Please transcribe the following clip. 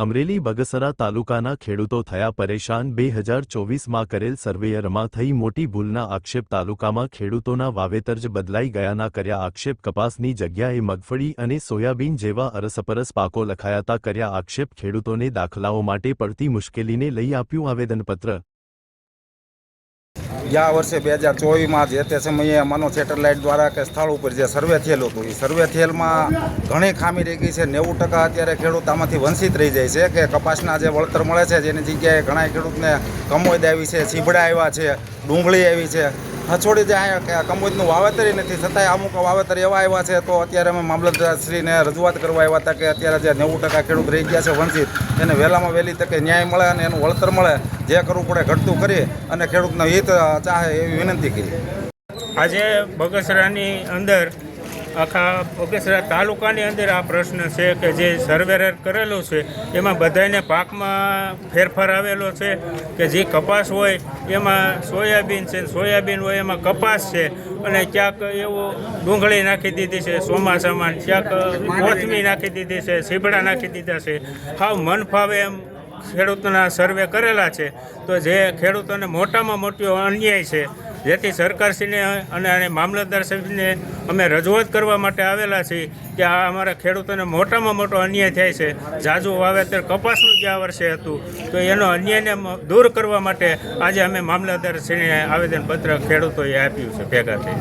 અમરેલી બગસરા તાલુકાના ખેડૂતો થયા પરેશાન. બે હજાર ચોવીસમાં કરેલ સર્વેયરમાં થઈ મોટી ભૂલના આક્ષેપ તાલુકામાં ખેડૂતોના વાવેતર જ બદલાઈ ગયાના કર્યા આક્ષેપ. કપાસની જગ્યાએ મગફળી અને સોયાબીન જેવા અરસપરસ પાકો લખાયાતા કર્યા આક્ષેપ. ખેડૂતોને દાખલાઓ માટે પડતી મુશ્કેલીને લઈ આપ્યું આવેદનપત્ર. ગયા વર્ષે બે હજાર ચોવીસમાં જે તે સમયે મનો સેટેલાઇટ દ્વારા કે સ્થળ ઉપર જે સર્વે થયેલું હતું, એ સર્વે થયેલમાં ઘણી ખામી રહી ગઈ છે. નેવું ટકા અત્યારે ખેડૂત આમાંથી વંચિત રહી જાય છે કે કપાસના જે વળતર મળે છે જેની જગ્યાએ ઘણા ખેડૂતને કમોદ આવી છે, ચીબડા આવ્યા છે, ડુંગળી આવી છે. હછોડી જાય કે કમોદનું વાવેતર નથી. છતાંય અમુક વાવેતર એવા આવ્યા છે, તો અત્યારે અમે મામલતદારશ્રીને રજૂઆત કરવા આવ્યા હતા કે અત્યારે જે નેવું ટકા ખેડૂત રહી ગયા છે વંચિત, એને વહેલામાં વહેલી તકે ન્યાય મળે અને એનું વળતર મળે, જે કરવું પડે ઘટતું કરી અને ખેડૂતનું હિત ચાહે એવી વિનંતી કરી. આજે બગસરાની અંદર આખા બગસરા તાલુકાની અંદર આ પ્રશ્ન છે કે જે સર્વેર કરેલો છે, એમાં બધાને પાકમાં ફેરફાર આવેલો છે કે જે કપાસ હોય, એમાં સોયાબીન છે, સોયાબીન હોય એમાં કપાસ છે અને ક્યાંક એવું ડુંગળી નાખી દીધી છે, ચોમાસામાં ક્યાંક કોથમી નાખી દીધી છે સીબડા નાખી દીધા છે. હાવ મન ફાવે એમ ખેડૂતોના સર્વે કરેલા છે. તો જે ખેડૂતોને મોટામાં મોટો અન્યાય છે જેથી સરકારશ્રીને અને મામલતદાર સાહેબને અમે રજૂઆત કરવા માટે આવેલા છીએ કે આ અમારા ખેડૂતોને મોટામાં મોટો અન્યાય થાય છે. જાજુ વાવેતર કપાસનું જે આ વર્ષે હતું, તો એનો અન્યાયને દૂર કરવા માટે આજે અમે મામલતદારશ્રીને આવેદનપત્ર ખેડૂતોએ આપ્યું છે, ભેગા થઈ